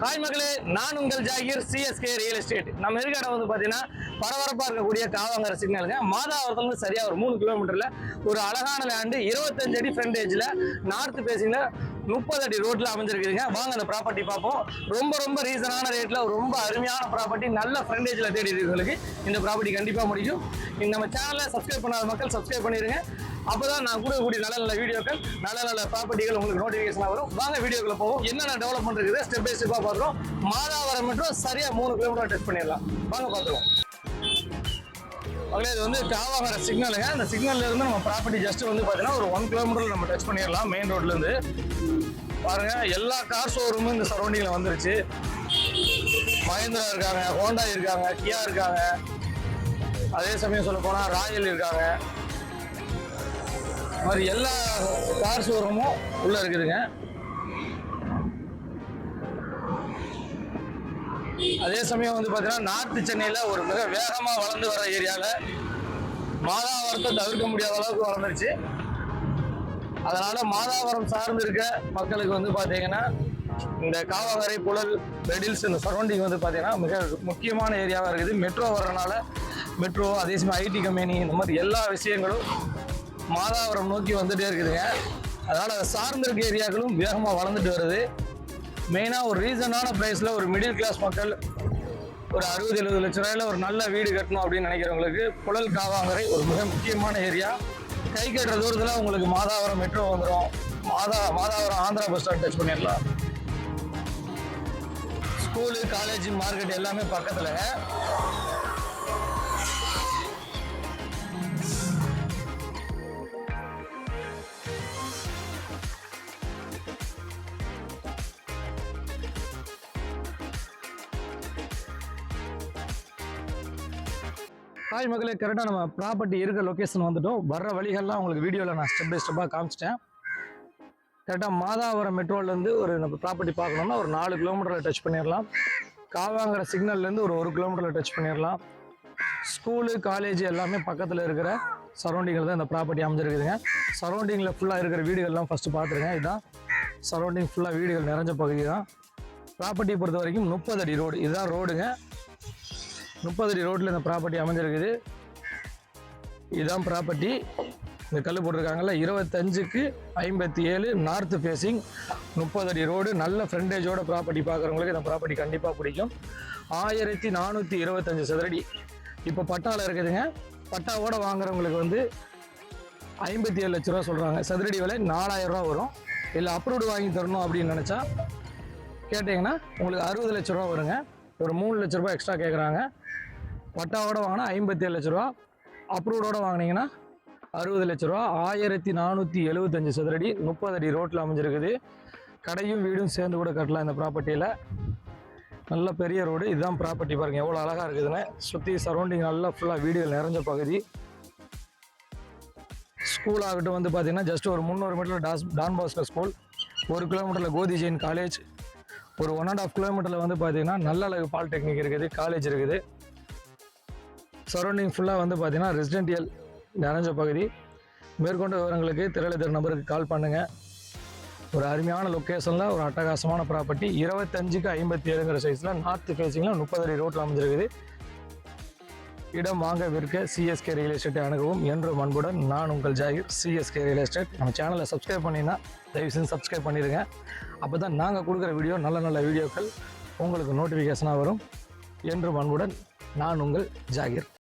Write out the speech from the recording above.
Hi மகளே நான் உங்கள் ஜாகிர் சிஎஸ்கே ரியல் எஸ்டேட் நம்ம இருக்க இடம் வந்து பார்த்தீங்கன்னா பரபரப்பாக இருக்கக்கூடிய காவாங்கர சிக்னலுங்க. மாதாவரத்துலேருந்து சரியாக ஒரு மூணு கிலோமீட்டரில் ஒரு அழகான லேண்டு இருபத்தஞ்சு அடி ஃப்ரண்டேஜில் நார்த் பேசிங்கில் முப்பது அடி ரோட்டில் அமைஞ்சிருக்குதுங்க. வாங்க அந்த ப்ராப்பர்ட்டி பார்ப்போம். ரொம்ப ரொம்ப ரீசனான ரேட்டில் ரொம்ப அருமையான ப்ராப்பர்ட்டி நல்ல ஃப்ரெண்டேஜில் தேடி இருக்கிறவங்களுக்கு இந்த ப்ராப்பர்ட்டி கண்டிப்பாக முடியும். இந்த நம்ம சேனலை சப்ஸ்கிரைப் பண்ணாத மக்கள் சப்ஸ்கிரைப் பண்ணிடுங்க அப்பதான் நான் கூடக்கூடிய நல்ல நல்ல வீடியோக்கள் நல்ல நல்ல ப்ராப்பர்ட்டிகள் உங்களுக்கு நோட்டிஃபிகேஷன் வரும். வாங்க வீடியோக்குள்ள போவோம். என்னென்ன டெவலப்மெண்ட் இருக்குது ஸ்டெப் பை ஸ்டெப்பாக பார்க்குறோம். மாதாவரம் மட்டும் சரியாக மூணு கிலோமீட்டர் டெஸ்ட் பண்ணிடலாம். வாங்க பார்த்துருவோம். மகளே இது வந்து டாவாகிற சிக்னலுங்க அந்த சிக்னல்ல இருந்து நம்ம ப்ராப்பர்ட்டி ஜஸ்ட் வந்து பார்த்தீங்கன்னா ஒரு ஒன் கிலோமீட்டர் நம்ம டச் பண்ணிடலாம் மெயின் ரோட்ல இருந்து. பாருங்க எல்லா கார் ஷோரூமும் இந்த சரௌண்டிங்ல வந்துருச்சு. மஹேந்திரா இருக்காங்க ஹோண்டா இருக்காங்க கியா இருக்காங்க. அதே சமயம் சொல்ல போனா ராயல் இருக்காங்க. மாதிரி எல்லா கார் ஷோரூமும் உள்ள இருக்குதுங்க. அதே சமயம் வந்து பார்த்தீங்கன்னா நார்த்து சென்னையில் ஒரு மிக வேகமாக வளர்ந்து வர ஏரியாவில் மாதாவரத்தை தவிர்க்க முடியாத அளவுக்கு வளர்ந்துருச்சு. அதனால் மாதாவரம் சார்ந்து இருக்க மக்களுக்கு வந்து பார்த்தீங்கன்னா இந்த காவாங்கரை புழல் பெடில்ஸ் இந்த சரௌண்டிங் வந்து பார்த்தீங்கன்னா மிக முக்கியமான ஏரியாவாக இருக்குது. மெட்ரோ வர்றதுனால மெட்ரோ அதே சமயம் ஐடி கம்பெனி இந்த மாதிரி எல்லா விஷயங்களும் மாதாவரம் நோக்கி வந்துகிட்டே இருக்குதுங்க. அதனால் அதை சார்ந்து இருக்க ஏரியாக்களும் வேகமாக வளர்ந்துட்டு வருது. மெயினாக ஒரு ரீசனான ப்ரைஸில் ஒரு மிடில் கிளாஸ் மக்கள் ஒரு அறுபது எழுபது லட்ச ரூபாயில் ஒரு நல்ல வீடு கட்டணும் அப்படின்னு நினைக்கிறவங்களுக்கு புழல் காவாங்கரை ஒரு மிக முக்கியமான ஏரியா கை கட்டுற தூரத்தில் உங்களுக்கு மாதாவரம் மெட்ரோ வந்துடும் மாதா Madhavaram Andhra bus stand touch பண்ணிடலாம். ஸ்கூலு காலேஜ் மார்க்கெட் எல்லாமே பக்கத்தில். ஹாய் மக்களே கரெக்டாக நம்ம ப்ராப்பர்ட்டி இருக்க லொக்கேஷன் வந்துட்டோம். வர்ற வழிகள்லாம் உங்களுக்கு வீடியோவில் நான் ஸ்டெப் பை ஸ்டெப்பாக காமிச்சிட்டேன். கரெக்டாக மாதாவரம் மெட்ரோலேருந்து ஒரு நம்ம ப்ராப்பர்ட்டி பார்க்கணும்னா ஒரு நாலு கிலோமீட்டரில் டச் பண்ணிடலாம் காவாங்கிற சிக்னல்லேருந்து ஒரு ஒரு கிலோமீட்டரில் டச் பண்ணிடலாம் ஸ்கூலு காலேஜ் எல்லாமே பக்கத்தில் இருக்கிற சரௌண்டிங்கில் தான் இந்த ப்ராப்பர்ட்டி அமைஞ்சிருக்குதுங்க. சரௌண்டிங்கில் ஃபுல்லாக இருக்கிற வீடுகள்லாம் ஃபஸ்ட்டு பார்த்துருங்க. இதுதான் சரௌண்டிங் ஃபுல்லாக வீடுகள் நிறைஞ்ச பகுதி தான். ப்ராப்பர்ட்டியை பொறுத்த வரைக்கும் முப்பது அடி ரோடு இதுதான் ரோடுங்க முப்பது அடி ரோட்டில் இந்த ப்ராப்பர்ட்டி அமைஞ்சிருக்குது. இதுதான் ப்ராப்பர்ட்டி இந்த கல் போட்டிருக்காங்கல்ல இருபத்தஞ்சுக்கு ஐம்பத்தி ஏழு நார்த் ஃபேஸிங் முப்பது அடி ரோடு நல்ல ஃப்ரண்டேஜோட ப்ராப்பர்ட்டி பார்க்குறவங்களுக்கு இந்த ப்ராப்பர்ட்டி கண்டிப்பாக பிடிக்கும். ஆயிரத்தி நானூற்றி இருபத்தஞ்சி சதுரடி. இப்போ பட்டாவில் இருக்குதுங்க. பட்டாவோட வாங்குறவங்களுக்கு வந்து ஐம்பத்தி ஏழு லட்ச ரூபா சொல்கிறாங்க சதுரடி விலை நாலாயிரம் ரூபா வரும். இல்லை அப்ரூவ்டு வாங்கி தரணும் அப்படின்னு நினச்சா கேட்டிங்கன்னா உங்களுக்கு அறுபது லட்ச ரூபா வருங்க. ஒரு மூணு லட்ச ரூபாய் எக்ஸ்ட்ரா கேட்குறாங்க பட்டாவோட வாங்கினா ஐம்பத்தி ஏழு லட்ச ரூபா. அப்ரூவ்டோட வாங்கினீங்கன்னா அறுபது லட்ச ரூபா. ஆயிரத்தி நானூற்றி எழுபத்தஞ்சு சதுரடி முப்பது அடி ரோட்டில் அமைஞ்சிருக்குது. கடையும் வீடும் சேர்ந்து கூட கட்டலாம் இந்த ப்ராப்பர்ட்டியில் நல்ல பெரிய ரோடு இதுதான் ப்ராப்பர்ட்டி பாருங்கள் எவ்வளோ அழகாக இருக்குதுன்னு. சுற்றி சரௌண்டிங் நல்லா ஃபுல்லாக வீடுகள் நிறைஞ்ச பகுதி. ஸ்கூல் ஆகட்டும் வந்து பார்த்தீங்கன்னா ஜஸ்ட் ஒரு முந்நூறு மீட்டரில் டாஸ் டான் பாஸ்கர் ஸ்கூல் ஒரு கிலோமீட்டரில் கோதி ஜெயின் காலேஜ் ஒரு ஒன் அண்ட் ஆஃப் கிலோமீட்டரில் வந்து பார்த்தீங்கன்னா நல்லழகு பாலிடெக்னிக் இருக்குது காலேஜ் இருக்குது. சரௌண்டிங் ஃபுல்லாக வந்து பார்த்தீங்கன்னா ரெசிடென்டியல் நிறைஞ்ச பகுதி. மேற்கொண்ட விவரங்களுக்கு திரளிதர் நம்பருக்கு கால் பண்ணுங்கள் ஒரு அருமையான லொக்கேஷனில் ஒரு அட்டகாசமான ப்ராப்பர்ட்டி இருபத்தஞ்சுக்கு ஐம்பத்தி ஏழுங்கிற சைஸில் நார்த் ஃபேஸிங்கில் முப்பது அடி ரோட்டில் அமைஞ்சிருக்குது. இடம் வாங்க விற்க சிஎஸ்கே ரியல் எஸ்டேட்டை அணுகவும் என்றும் அன்புடன் நான் உங்கள் ஜாகிர். சிஎஸ்கே ரியல் எஸ்டேட் நம்ம சேனலை சப்ஸ்கிரைப் பண்ணினா தயவு செஞ்சு சப்ஸ்கிரைப் பண்ணிடுங்க. அப்போ தான் நாங்கள் கொடுக்குற வீடியோ நல்ல நல்ல வீடியோக்கள் உங்களுக்கு நோட்டிஃபிகேஷனாக வரும். என்றும் அன்புடன் நான் உங்கள் ஜாகிர்.